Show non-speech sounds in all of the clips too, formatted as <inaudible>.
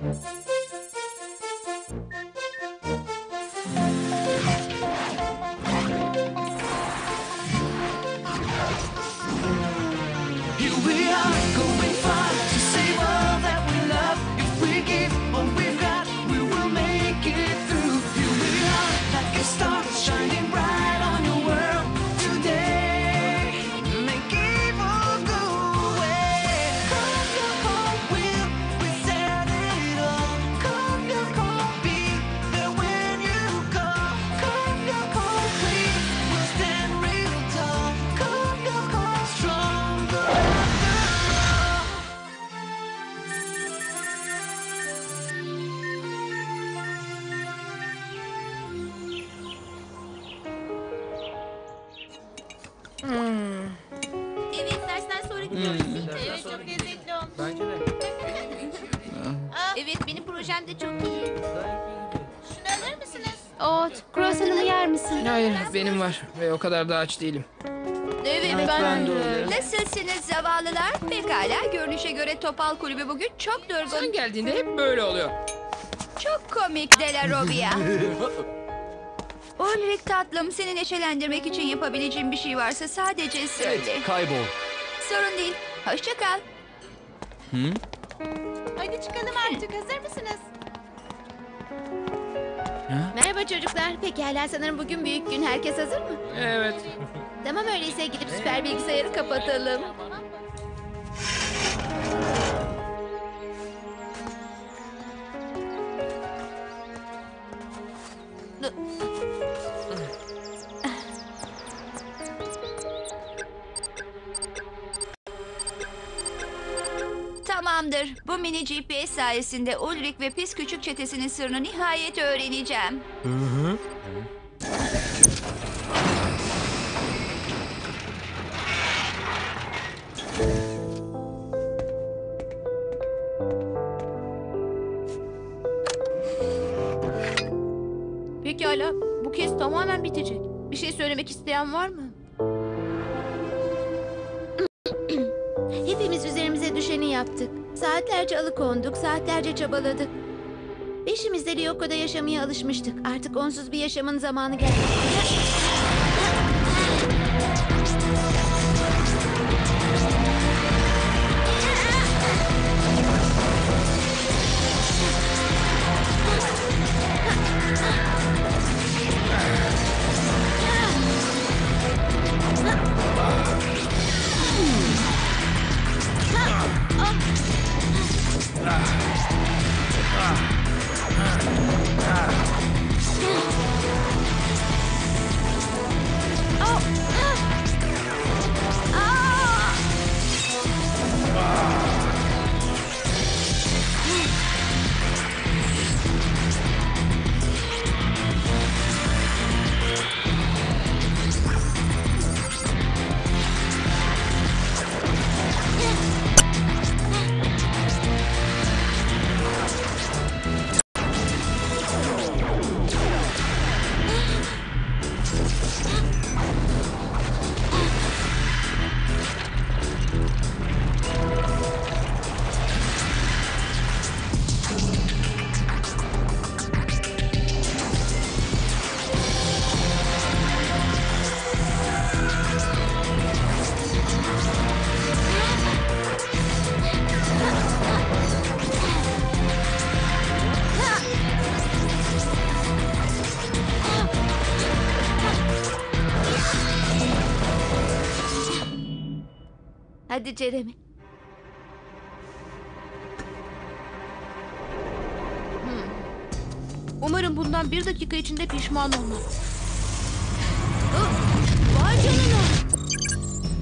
Música benim var ve o kadar da aç değilim. Evet, ben de öyle. Nasılsınız zavallılar? Pekala görünüşe göre Topal Kulübü bugün çok Sen durgun. geldiğinde hep böyle oluyor. Çok komik De La Robbia. Ulrich <laughs> tatlım seni neşelendirmek için yapabileceğim bir şey varsa sadece söyle. Kaybol. Sorun değil. Hoşça kal. Hadi çıkalım artık. Hazır mısınız? Merhaba çocuklar. Pekala sanırım bugün büyük gün. Herkes hazır mı? Evet. Tamam öyleyse gidip süper bilgisayarı kapatalım. Bu mini GPS sayesinde Ulrich ve Pis Küçük Çetesi'nin sırrını nihayet öğreneceğim. Pekala. Bu kez tamamen bitecek. Bir şey söylemek isteyen var mı? Saatlerce alıkonduk, saatlerce çabaladık. Beşimiz de Ryoko'da yaşamaya alışmıştık. Artık onsuz bir yaşamın zamanı geldi. Hadi Jeremy. Hmm. Umarım bundan bir dakika içinde pişman olmam. Vay canına.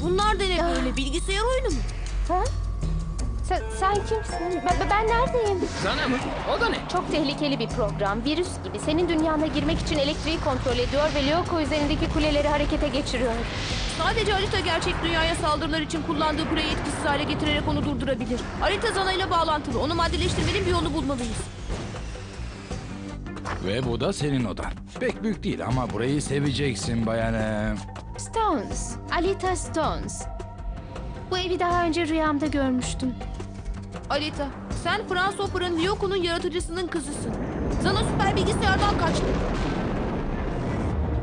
Bunlar da ne böyle bilgisayar oyunu mu? Ha? Sen, sen kimsin? Ben, ben neredeyim? Sana mı? O da ne? Çok tehlikeli bir program. Virüs gibi. Senin dünyana girmek için elektriği kontrol ediyor ve Lyoko üzerindeki kuleleri harekete geçiriyor. Sadece harita gerçek dünyaya saldırılar için kullandığı kuleyi etkisiz hale getirerek onu durdurabilir. Harita Zana ile bağlantılı. Onu maddeleştirmenin bir yolunu bulmalıyız. Ve bu da senin odan. Pek büyük değil ama burayı seveceksin bayan. e, Stones. Alita Stones. Bu evi daha önce rüyamda görmüştüm. Alita, sen Frans Opera'nın Lyoko'nun yaratıcısının kızısın. Zana süper bilgisayardan kaçtı.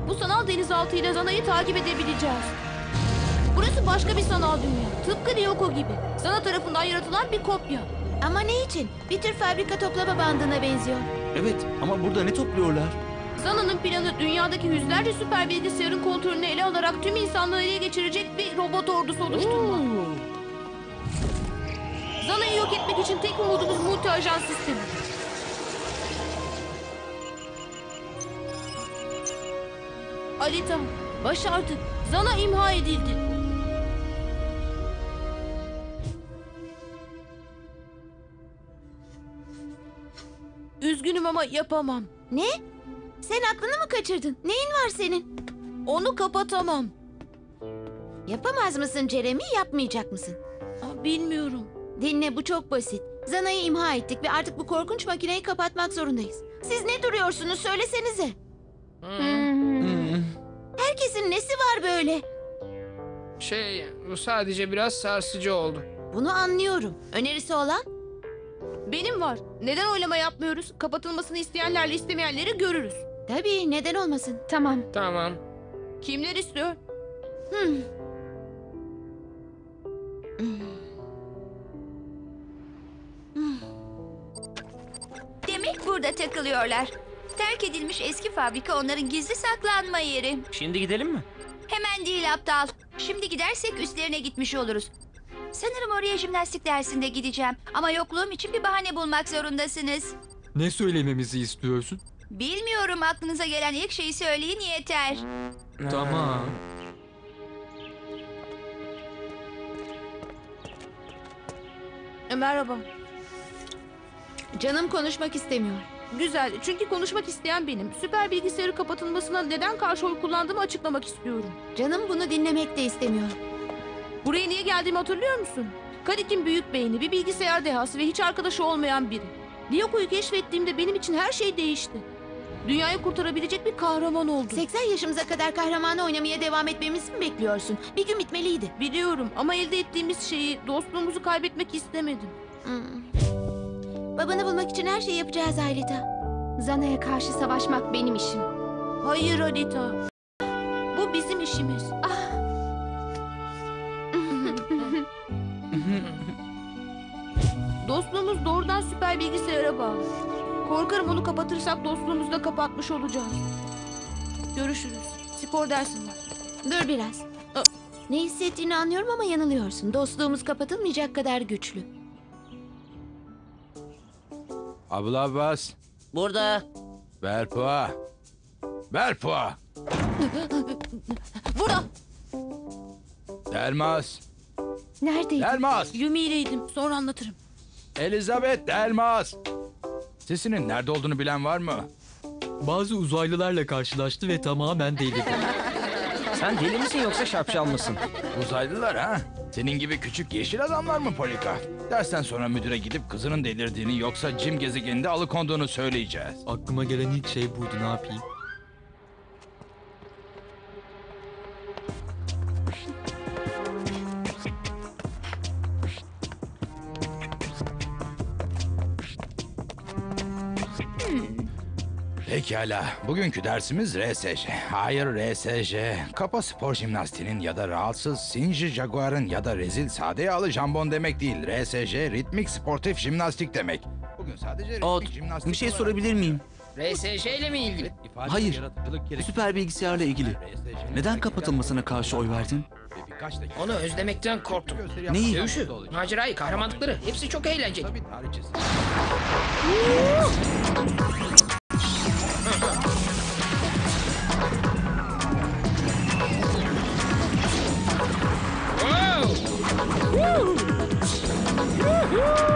Bu sanal denizaltı ile Zana'yı takip edebileceğiz. Burası başka bir sanal dünya. Tıpkı Lyoko gibi. Zana tarafından yaratılan bir kopya. Ama ne için? Bir tür fabrika toplama bandına benziyor. Evet ama burada ne topluyorlar? Zana'nın planı dünyadaki yüzlerce süper bilgisayarın kontrolünü ele alarak tüm insanlığı ele geçirecek bir robot ordusu oluşturmak. Zana'yı yok etmek için tek umudumuz multi ajan sistemi. Alita, başardık. Zana imha edildi. Üzgünüm ama yapamam. Ne? Sen aklını mı kaçırdın? Neyin var senin? Onu kapatamam. Yapamaz mısın Jeremy, yapmayacak mısın? Aa, Bilmiyorum. Dinle bu çok basit. Zana'yı imha ettik ve artık bu korkunç makineyi kapatmak zorundayız. Siz ne duruyorsunuz söylesenize. Herkesin nesi var böyle? Şey, bu sadece biraz sarsıcı oldu. Bunu anlıyorum. Önerisi olan? Benim var. Neden oylama yapmıyoruz? Kapatılmasını isteyenlerle istemeyenleri görürüz. Tabii neden olmasın. Tamam. Tamam. Kimler istiyor? Hmm. Burada takılıyorlar. Terk edilmiş eski fabrika onların gizli saklanma yeri. Şimdi gidelim mi? Hemen değil aptal. Şimdi gidersek üstlerine gitmiş oluruz. Sanırım oraya jimnastik dersinde gideceğim. Ama yokluğum için bir bahane bulmak zorundasınız. Ne söylememizi istiyorsun? Bilmiyorum aklınıza gelen ilk şeyi söyleyin yeter. Tamam. Merhaba. Canım konuşmak istemiyor. Güzel. Çünkü konuşmak isteyen benim. Süper bilgisayarı kapatılmasına neden karşı oy kullandığımı açıklamak istiyorum. Canım bunu dinlemek de istemiyor. Buraya niye geldiğimi hatırlıyor musun? Kadik'in büyük beyni, bir bilgisayar dehası ve hiç arkadaşı olmayan biri. Lyoko'yu keşfettiğimde benim için her şey değişti. Dünyayı kurtarabilecek bir kahraman oldum. 80 yaşımıza kadar kahramanı oynamaya devam etmemizi mi bekliyorsun? Bir gün bitmeliydi. Biliyorum ama elde ettiğimiz şeyi, dostluğumuzu kaybetmek istemedim. Hmm. Babanı bulmak için her şeyi yapacağız Aylita. Zana'ya karşı savaşmak benim işim. Hayır Alita. Bu bizim işimiz. Ah. <laughs> Dostluğumuz doğrudan süper bilgisayara bağlı. Korkarım onu kapatırsak dostluğumuzu da kapatmış olacağız. Görüşürüz. Spor dersim var. Dur biraz. Ne hissettiğini anlıyorum ama yanılıyorsun. Dostluğumuz kapatılmayacak kadar güçlü. Abla bas. Burada. Berpa. Berpa. Burada. Delmas. Neredeydi? Delmas. Yumi ileydim. Sonra anlatırım. Elizabeth Delmas. Sesinin nerede olduğunu bilen var mı? Bazı uzaylılarla karşılaştı ve tamamen delirdi. Sen deli misin yoksa şapşal mısın? Uzaylılar ha? Senin gibi küçük yeşil adamlar mı Polika? Dersten sonra müdüre gidip kızının delirdiğini yoksa Jim gezegeninde alıkonduğunu söyleyeceğiz. Aklıma gelen ilk şey buydu ne yapayım? Pekala. Bugünkü dersimiz RSJ. Hayır RSJ. Kapa spor jimnastiğinin ya da rahatsız Sinji Jaguar'ın ya da rezil sade yağlı jambon demek değil. RSJ ritmik sportif jimnastik demek. Bugün sadece ritmik Ot, jimnastik bir şey olarak- sorabilir miyim? RSŞ ile mi ilgili? İfade Hayır. yaratıcılık Süper bilgisayarla ilgili. Neden kapatılmasına karşı oy verdin? Ve birkaç dakika Onu özlemekten korktum. gösteri Neyi? Dövüşü, zorunda olacak. macerayı, kahramanlıkları hepsi çok eğlenceli. Tabii tarihçesi. Woo!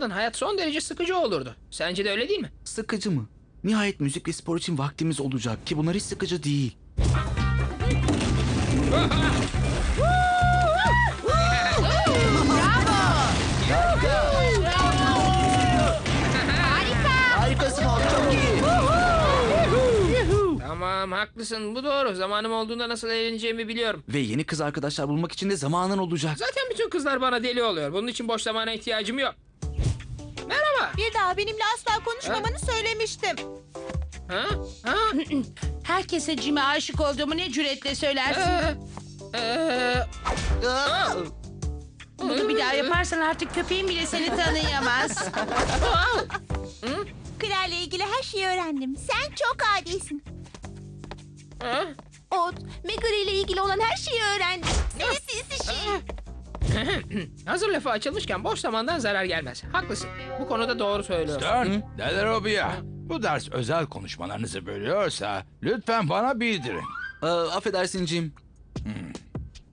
Olmadan hayat son derece sıkıcı olurdu. Sence de öyle değil mi? Sıkıcı mı? Nihayet müzik ve spor için vaktimiz olacak ki bunlar hiç sıkıcı değil. Harikasın oğlum çok iyi. Tamam haklısın bu doğru. Zamanım olduğunda nasıl eğleneceğimi biliyorum. Ve yeni kız arkadaşlar bulmak için de zamanın olacak. Zaten bütün kızlar bana deli oluyor. Bunun için boş zamana ihtiyacım yok. Merhaba. Bir daha benimle asla konuşmamanı söylemiştim. Ha? Ha? <clears throat> Herkese Jim'e aşık olduğumu ne cüretle söylersin? Ee, ee, Bunu bir daha yaparsan artık köpeğin bile seni tanıyamaz. <laughs> Claire'le ilgili her şeyi öğrendim. Sen çok adisin. ha? Ot, Megara ile ilgili olan her şeyi öğrendim. Seni sinsi şey. <clears throat> Hazır lafı açılmışken boş zamandan zarar gelmez. Haklısın. Bu konuda doğru söylüyorsun. Stern, Dede Robia. Bu ders özel konuşmalarınızı bölüyorsa lütfen bana bildirin. Ee, affedersin Jim.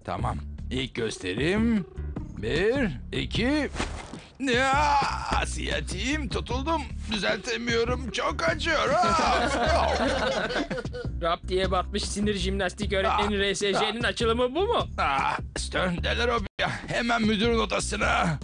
Tamam. İlk gösterim. Bir, iki... Ya, siyatiğim tutuldum. Düzeltemiyorum. Çok acıyor. Ah! <laughs> Rap diye batmış sinir jimnastik öğretmeni RSJ'nin açılımı bu mu? ah, Stern, Dede Robia. Hemen müdürün odasına.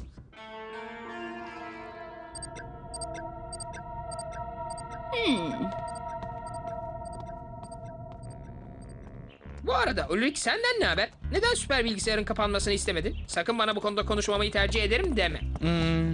Bu arada Ulrich senden ne haber? Neden süper bilgisayarın kapanmasını istemedin? Sakın bana bu konuda konuşmamayı tercih ederim deme. Hmm,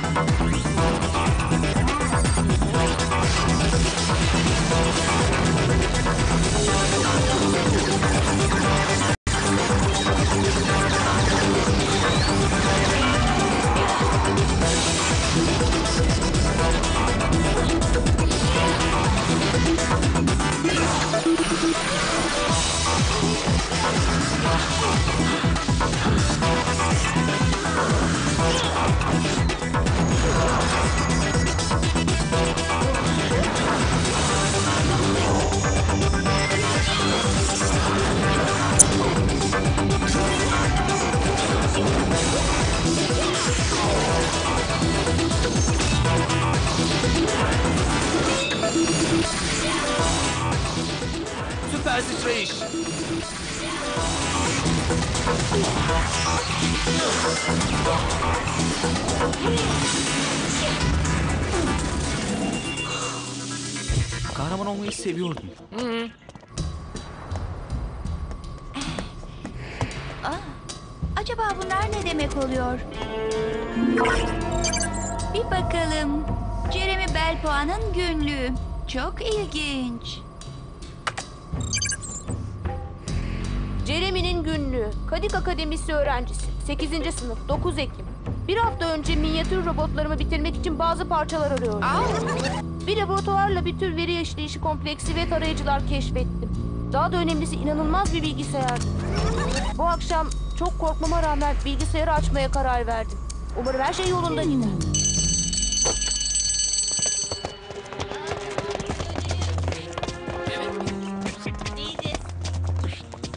Kahraman olmayı seviyordum. Acaba bunlar ne demek oluyor? Bir bakalım. Jeremy Belpoa'nın günlüğü. Çok ilginç. Jeremy'nin günlüğü. Kadik Akademisi öğrencisi. 8. sınıf 9 Ekim. Bir hafta önce minyatür robotlarımı bitirmek için bazı parçalar arıyorum. Bir laboratuvarla bir tür veri işleyişi kompleksi ve tarayıcılar keşfettim. Daha da önemlisi inanılmaz bir bilgisayar. Bu akşam çok korkmama rağmen bilgisayarı açmaya karar verdim. Umarım her şey yolunda gider.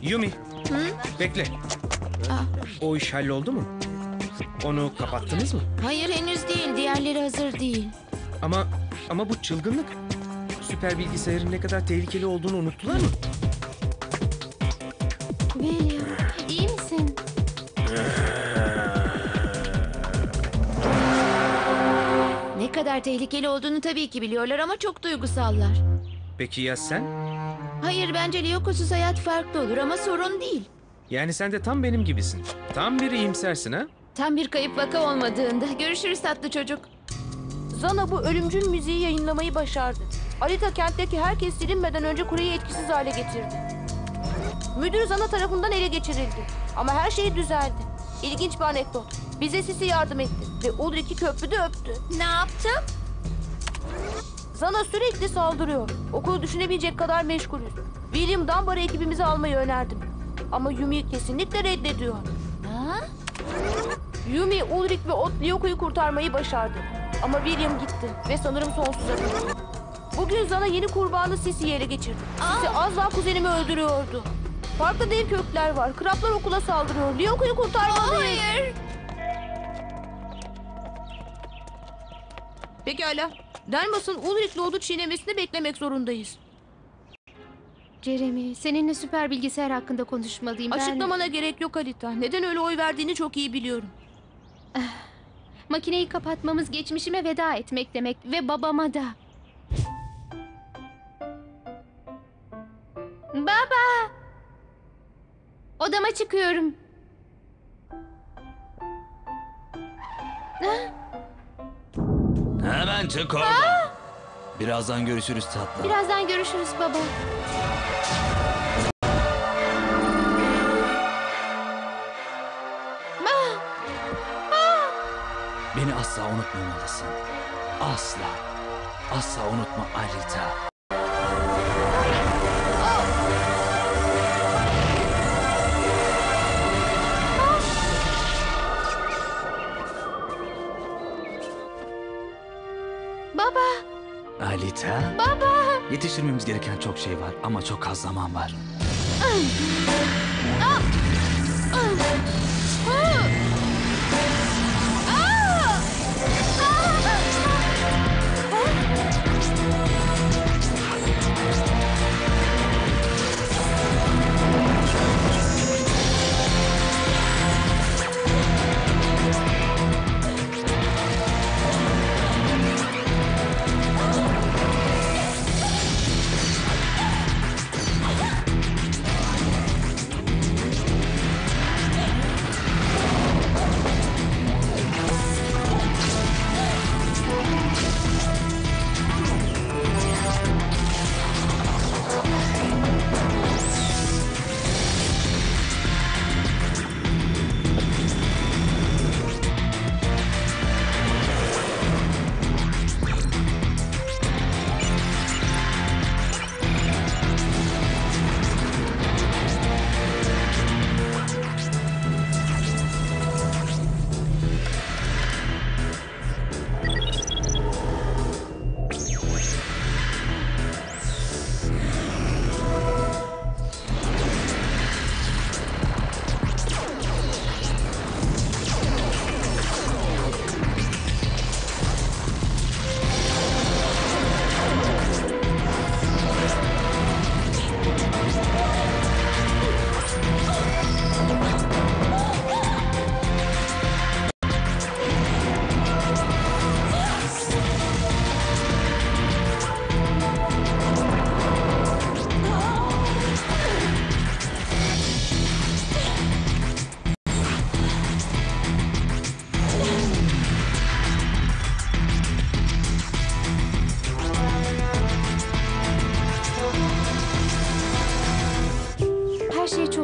Yumi. Bekle. O iş halloldu mu? Onu kapattınız mı? Hayır henüz değil. Diğerleri hazır değil. Ama ama bu çılgınlık. Süper bilgisayarın ne kadar tehlikeli olduğunu unuttular mı? William, iyi misin? Ne kadar tehlikeli olduğunu tabii ki biliyorlar ama çok duygusallar. Peki ya sen? Hayır bence Lyokos'uz hayat farklı olur ama sorun değil. Yani sen de tam benim gibisin. Tam bir iyimsersin ha? Tam bir kayıp vaka olmadığında. Görüşürüz tatlı çocuk. Zana bu ölümcül müziği yayınlamayı başardı. Alita kentteki herkes silinmeden önce kuleyi etkisiz hale getirdi. Müdür Zana tarafından ele geçirildi. Ama her şey düzeldi. İlginç bir anekdot. Bize Sisi yardım etti. Ve Ulrich'i köprüde öptü. Ne yaptım? Sana sürekli saldırıyor. Okulu düşünebilecek kadar meşgulüz. William Dunbar'ı ekibimize almayı önerdim. Ama Yumi kesinlikle reddediyor. Ha? Yumi, Ulrich ve Ot Lyoko'yu kurtarmayı başardı. Ama William gitti ve sanırım sonsuza kadar. Bugün Zana yeni kurbanı Sisi'yi ele geçirdi. Sisi az daha kuzenimi öldürüyordu. Farklı dev kökler var. Kraplar okula saldırıyor. Lyoko'yu kurtarmalıyız. Hayır. Pekala. Delmas'ın Ulrich'le odu çiğnemesini beklemek zorundayız. Jeremy, seninle süper bilgisayar hakkında konuşmalıyım. Ben Açıklamana gerek yok Alita. Neden öyle oy verdiğini çok iyi biliyorum. Makineyi kapatmamız geçmişime veda etmek demek ve babama da. Baba! Odama çıkıyorum. Hemen çık oradan. Birazdan görüşürüz tatlım. Birazdan görüşürüz baba. Asla unutmamalısın. Asla. Asla unutma Alita. Baba! Alita. Baba! Yetiştirmemiz gereken çok şey var ama çok az zaman var.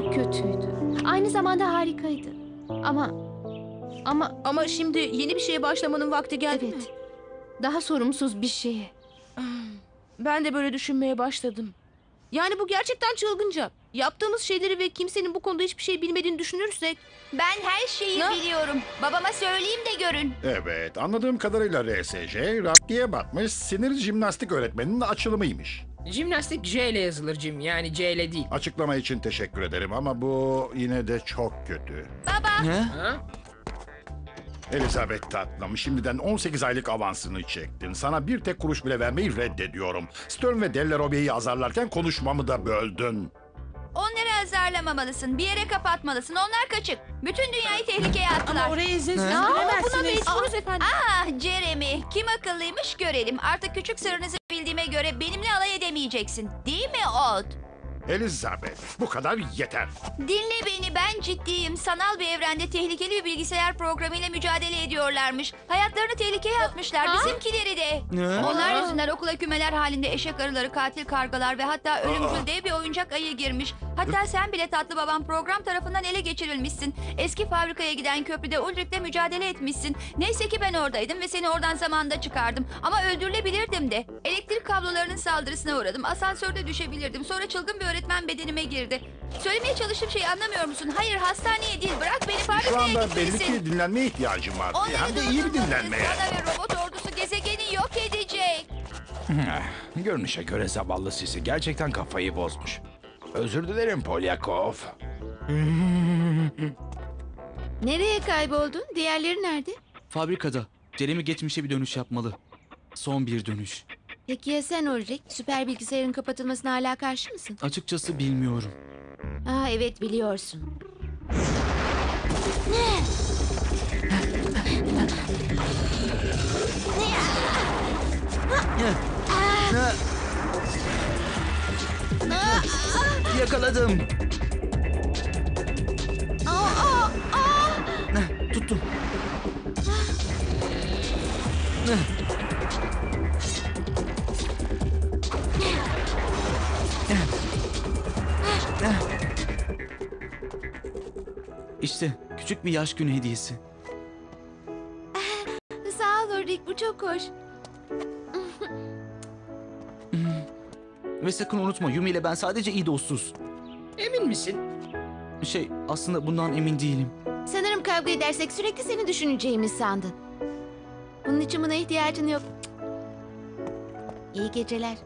Çok kötüydü. Aynı zamanda harikaydı. Ama... Ama Ama şimdi yeni bir şeye başlamanın vakti geldi mi? evet. Daha sorumsuz bir şeye. Ben de böyle düşünmeye başladım. Yani bu gerçekten çılgınca. Yaptığımız şeyleri ve kimsenin bu konuda hiçbir şey bilmediğini düşünürsek... Ben her şeyi Ne? biliyorum. Babama söyleyeyim de görün. Evet, anladığım kadarıyla RSC, raddiye batmış sinir jimnastik öğretmeninin açılımıymış. Jimnastik J ile yazılır Jim. Yani C ile değil. Açıklama için teşekkür ederim ama bu yine de çok kötü. Ne? Ha? Elizabeth tatlım, şimdiden 18 aylık avansını çektin. Sana bir tek kuruş bile vermeyi reddediyorum. Stern ve Dellerobia'yı azarlarken konuşmamı da böldün. Onları azarlamamalısın. Bir yere kapatmalısın. Onlar kaçık. Bütün dünyayı tehlikeye attılar. Ama oraya izin Aa, buna mecburuz efendim. Ah Jeremy, kim akıllıymış görelim. Artık küçük sırrınızı bildiğime göre benimle alay edemeyeceksin. Değil mi Odd? Elizabeth, bu kadar yeter. Dinle beni ben ciddiyim. Sanal bir evrende tehlikeli bir bilgisayar programıyla mücadele ediyorlarmış. Hayatlarını tehlikeye atmışlar bizimkileri de. Ne? Onlar yüzünden okula kümeler halinde eşek arıları, katil kargalar ve hatta ölümcül dev bir oyuncak ayı girmiş. Hatta sen bile tatlı babam program tarafından ele geçirilmişsin. Eski fabrikaya giden köprüde Ulrich'le mücadele etmişsin. Neyse ki ben oradaydım ve seni oradan zamanda çıkardım. Ama öldürülebilirdim de. Elektrik kablolarının saldırısına uğradım. Asansörde düşebilirdim. Sonra çılgın bir öğretmen bedenime girdi. Söylemeye çalıştığım şeyi anlamıyor musun? Hayır hastaneye değil. Bırak beni Şu fabrikaya anda belli gitmelisin. ki dinlenmeye ihtiyacım var. Onları Hem de iyi bir durdurmalıyız. dinlenmeye. Bana ve robot ordusu gezegeni yok edecek. Görünüşe göre zavallı sisi gerçekten kafayı bozmuş. Özür dilerim Polyakov. <laughs> Nereye kayboldun? Diğerleri nerede? Fabrikada. Jeremy geçmişe bir dönüş yapmalı. Son bir dönüş. Peki ya sen Ulrich? Süper bilgisayarın kapatılmasına hala karşı mısın? Açıkçası bilmiyorum. Aa evet biliyorsun. Yakaladım. Heh, Tuttum. Küçük bir yaş günü hediyesi. <laughs> Sağ ol Ulrich bu çok hoş. <laughs> Ve sakın unutma Yumi ile ben sadece iyi dostuz. Emin misin? Şey aslında bundan emin değilim. Sanırım kavga edersek sürekli seni düşüneceğimi sandın. Bunun için buna ihtiyacın yok. İyi geceler.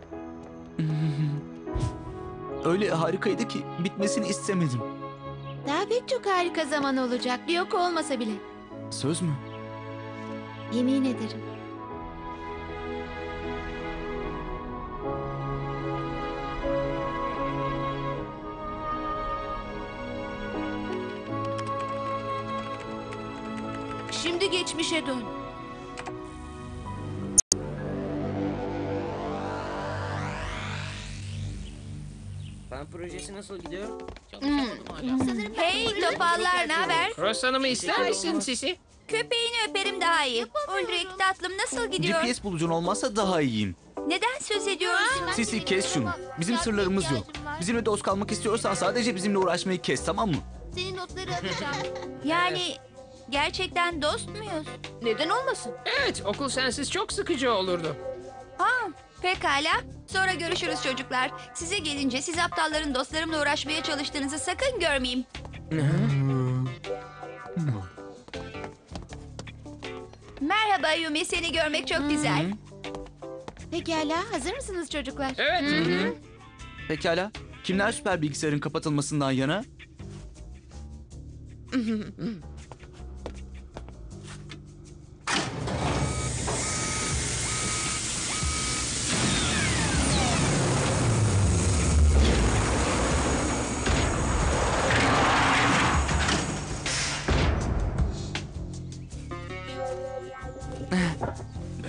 <laughs> Öyle harikaydı ki bitmesini istemedim. Daha pek çok harika zaman olacak. Yok olmasa bile. Söz mü? Yemin ederim. Şimdi geçmişe dön. Fan projesi nasıl gidiyor? Hey topallar ne haber? Croissant'ımı ister misin Sisi? Köpeğini öperim daha iyi. Ulrich tatlım nasıl gidiyor? GPS bulucun olmazsa daha iyiyim. Neden söz ediyorsun? Sisi kes şunu. Bizim sırlarımız yok. Bizimle dost kalmak istiyorsan sadece bizimle uğraşmayı kes tamam mı? Senin notları alacağım. <laughs> Yani gerçekten dost muyuz? Neden olmasın? Evet, okul sensiz çok sıkıcı olurdu. Ha, pekala. Sonra görüşürüz çocuklar. Size gelince siz aptalların dostlarımla uğraşmaya çalıştığınızı sakın görmeyeyim. Merhaba Yumi, seni görmek çok güzel. Pekala hazır mısınız çocuklar? Evet. Pekala. Kimler süper bilgisayarın kapatılmasından yana? <laughs>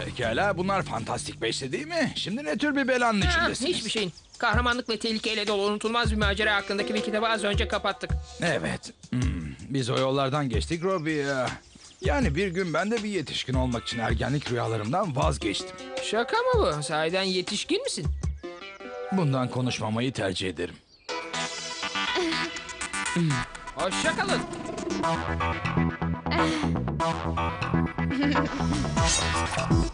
Pekala bunlar fantastik beşli değil mi? Şimdi ne tür bir belanın Ha, içindesiniz? hiçbir şeyin. Kahramanlık ve tehlikeyle dolu unutulmaz bir macera hakkındaki bir kitabı az önce kapattık. Evet. Hmm, Biz o yollardan geçtik Robbie. Yani bir gün ben de bir yetişkin olmak için ergenlik rüyalarımdan vazgeçtim. Şaka mı bu? Sahiden yetişkin misin? Bundan konuşmamayı tercih ederim. <laughs> Hoşçakalın. <laughs>